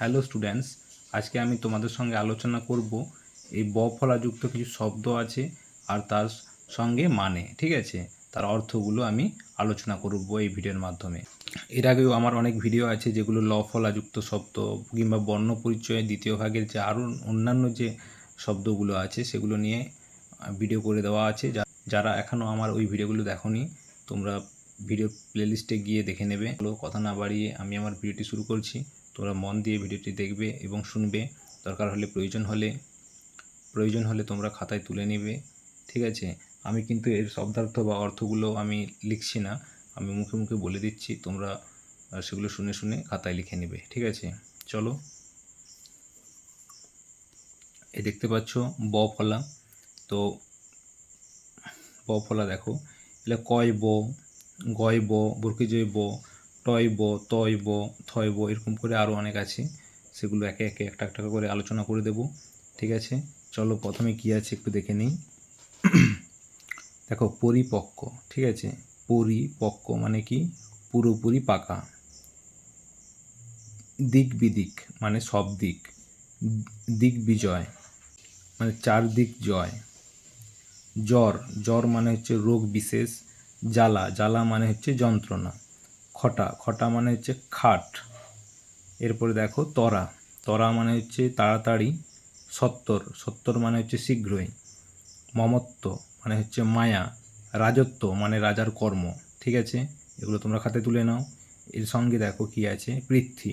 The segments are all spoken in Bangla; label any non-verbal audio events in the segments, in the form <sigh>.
হ্যালো স্টুডেন্টস, আজকে আমি তোমাদের সঙ্গে আলোচনা করব এই ব ফলাযুক্ত কিছু শব্দ আছে আর তার সঙ্গে মানে ঠিক আছে? তার অর্থগুলো আমি আলোচনা করব এই ভিডিওর মাধ্যমে। এর আগেও আমার অনেক ভিডিও আছে যেগুলো ল ফলাযুক্ত শব্দ কিংবা বর্ণ পরিচয়ের দ্বিতীয় ভাগের যে আরও অন্যান্য যে শব্দগুলো আছে সেগুলো নিয়ে ভিডিও করে দেওয়া আছে। যারা এখনও আমার ওই ভিডিওগুলো দেখোনি, তোমরা ভিডিও প্লেলিস্টে গিয়ে দেখে নেবে। কথা না বাড়িয়ে আমি আমার ভিডিওটি শুরু করছি। তোমরা মন দিয়ে ভিডিওটি দেখবে এবং শুনবে। দরকার হলে প্রয়োজন হলে প্রয়োজন হলে তোমরা খাতায় তুলে নেবে। ঠিক আছে? আমি কিন্তু এর শব্দার্থ বা অর্থগুলো আমি লিখছি না। আমি মুখে মুখে বলে দিচ্ছি, তোমরা সেগুলো শুনে শুনে খাতায় লিখে নেবে। ঠিক আছে? চলো। এই দেখতে পাচ্ছ, ব ফলা। তো, ব ফলা দেখো। এটা কয় ব? গয় ব বর্গীজয় ব। টয় ব তয় ব থয় ব এরকম করে আরও অনেক আছে। সেগুলো একে একে একটা একটা করে আলোচনা করে দেব। ঠিক আছে? চলো প্রথমে কী আছে একটু দেখে নিই। <clears throat> দেখো, পরিপক্ক। ঠিক আছে? পরিপক্ক মানে কি? পুরোপুরি পাকা। দিক বিদিক মানে সব দিক। দিক বিজয় মানে চারদিক জয়। জ্বর। জ্বর মানে হচ্ছে রোগ বিশেষ। জ্বালা। জ্বালা মানে হচ্ছে যন্ত্রণা। খটা খটা মানে হচ্ছে খাট। এরপরে দেখো তরা তরা মানে হচ্ছে তাড়াতাড়ি সত্তর সত্তর মানে হচ্ছে শীঘ্রই। মমত্ব মানে হচ্ছে মায়া, রাজত্ব মানে রাজার কর্ম, ঠিক আছে? এগুলো তোমরা খাতে তুলে নাও। এর সঙ্গে দেখো কি আছে? পৃথ্বী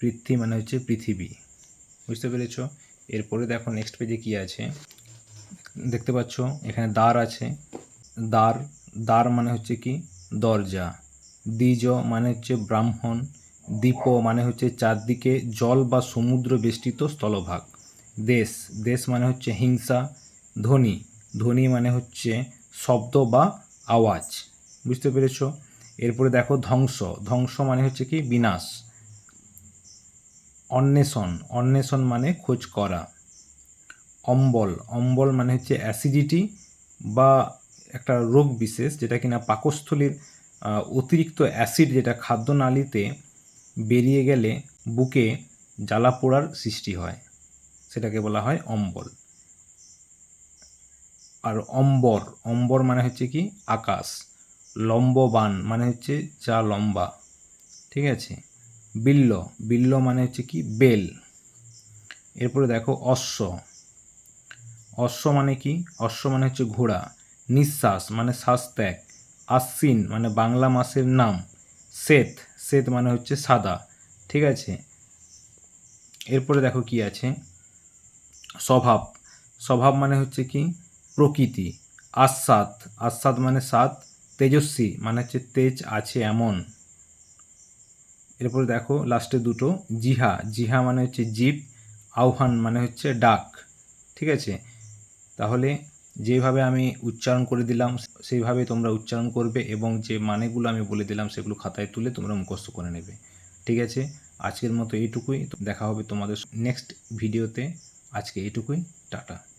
পৃথ্বী মানে হচ্ছে পৃথিবী। বুঝতে পেরেছ? এরপরে দেখো নেক্সট পেজে কি আছে? দেখতে পাচ্ছ? এখানে দ্বার আছে। দ্বার দ্বার মানে হচ্ছে কি? দরজা। দ্বিজ মানে হচ্ছে ব্রাহ্মণ, দ্বীপ মানে হচ্ছে চারদিকে জল বা সমুদ্র বেষ্টিত স্থলভাগ। দেশ দেশ মানে হচ্ছে হিংসা, ধ্বনি ধ্বনি মানে হচ্ছে শব্দ বা আওয়াজ, বুঝতে পেরেছ? এরপরে দেখো ধ্বংস ধ্বংস মানে হচ্ছে কি? বিনাশ। অন্বেষণ অন্বেষণ মানে খোঁজ করা। অম্বল অম্বল মানে হচ্ছে অ্যাসিডিটি বা একটা রোগ বিশেষ যেটা কিনা পাকস্থলীর অতিরিক্ত অ্যাসিড যেটা খাদ্যনালীতে বেরিয়ে গেলে বুকে জ্বালা পোড়ার সৃষ্টি হয়, সেটাকে বলা হয় অম্বল। আর অম্বর অম্বর মানে হচ্ছে কি? আকাশ। লম্ববান মানে হচ্ছে যা লম্বা। ঠিক আছে? বিল্ল বিল্ল মানে হচ্ছে কি? বেল। এরপরে দেখো অশ্ব। অশ্ব মানে কি? অশ্ব মানে হচ্ছে ঘোড়া। নিঃশ্বাস মানে শ্বাস ত্যাগ আশ্বিন মানে বাংলা মাসের নাম। শ্বেত শ্বেত মানে হচ্ছে সাদা, ঠিক আছে? এরপরে দেখো কি আছে। স্বভাব স্বভাব মানে হচ্ছে কি? প্রকৃতি। আস্বাদ আস্বাদ মানে সাত তেজস্বী মানে হচ্ছে তেজ আছে এমন। এরপরে দেখো লাস্টে দুটো, জিহা জিহা মানে হচ্ছে জীব আহ্বান মানে হচ্ছে ডাক, ঠিক আছে? তাহলে যেভাবে আমি উচ্চারণ করে দিলাম, সেইভাবে তোমরা উচ্চারণ করবে এবং যে মানেগুলো আমি বলে দিলাম সেগুলো খাতায় তুলে তোমরা মুখস্থ করে নেবে। ঠিক আছে? আজকের মতো এইটুকুই। দেখা হবে তোমাদের নেক্সট ভিডিওতে। আজকে এইটুকুই। টাটা।